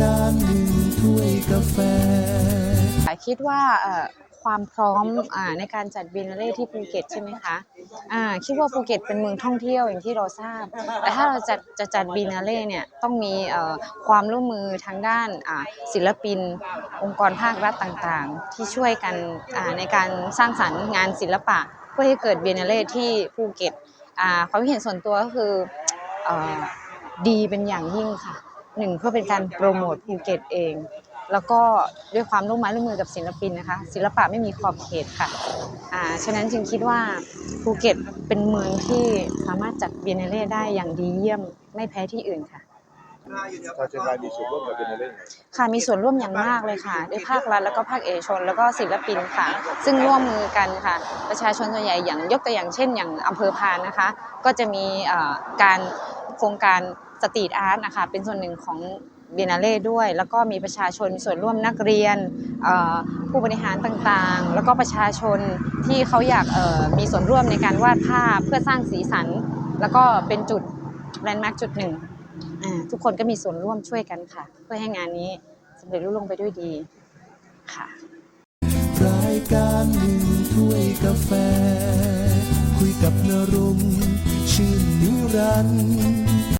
การหนึ่งถ้วยกาแฟ คิดว่าเอ่อความพร้อมอในการจัดบินเล่ที่ภูเก็ตใช่ไหมคะอ่าคิดว่าภูเก็ตเป็นเมืองท่องเที่ยวอย่างที่เราทราบ แต่ถ้าเราจะจะจัดบินเล่เนี่ยต้องมีเอ่อความร่วมมือทางด้านศิลปิน องค์กรภาครัฐต่างๆ ที่ช่วยกันในการสร้างสรรค์งานศิลปะ เพื่อให้เกิดบินเล่ที่ภูเก็ตความเห็นส่วนตัวก็คืออดีเป็นอย่างยิ่งค่ะ หนึ่งเพื่อเป็นการโปรโมทภูเก็ตเอง แล้วก็ด้วยความร่วมไม้ร่วมมือกับศิลปินนะคะ ศิลปะไม่มีขอบเขตค่ะอ่าฉะนั้นจึงคิดว่าภูเก็ตเป็นเมืองที่สามารถจัดเบียนเนเล่ได้อย่างดีเยี่ยมไม่แพ้ที่อื่นค่ะชาวเชียงรายมีส่วนร่วมกับเป็นเรื่องไงค่ะมีส่วนร่วมอย่างมากเลยค่ะด้วยภาครัฐแล้วก็ภาคเอกชน แล้วก็ศิลปินค่ะ ซึ่งร่วมมือกันค่ะ ประชาชนส่วนใหญ่อย่างยกตัวอย่างเช่น อย่างอำเภอพานนะคะ ก็จะมีเอ่อการโครงการ สตรีทอาร์ตนะคะเป็นส่วนหนึ่งของเบียนาเล่ด้วย แล้วก็มีประชาชนมีส่วนร่วมนักเรียนเอ่อผู้บริหารต่างๆ แล้วก็ประชาชนที่เขาอยากเอ่อมีส่วนร่วมในการวาดภาพเพื่อสร้างสีสัน แล้วก็เป็นจุดแลนด์มาร์กจุดหนึ่งอ่าทุกคนก็มีส่วนร่วมช่วยกันค่ะ เพื่อให้งานนี้สำเร็จรุ่งไปด้วยดีค่ะรายการหนึ่งถ้วยกาแฟ คุยกับนรงค์ชื่นนิรันดร์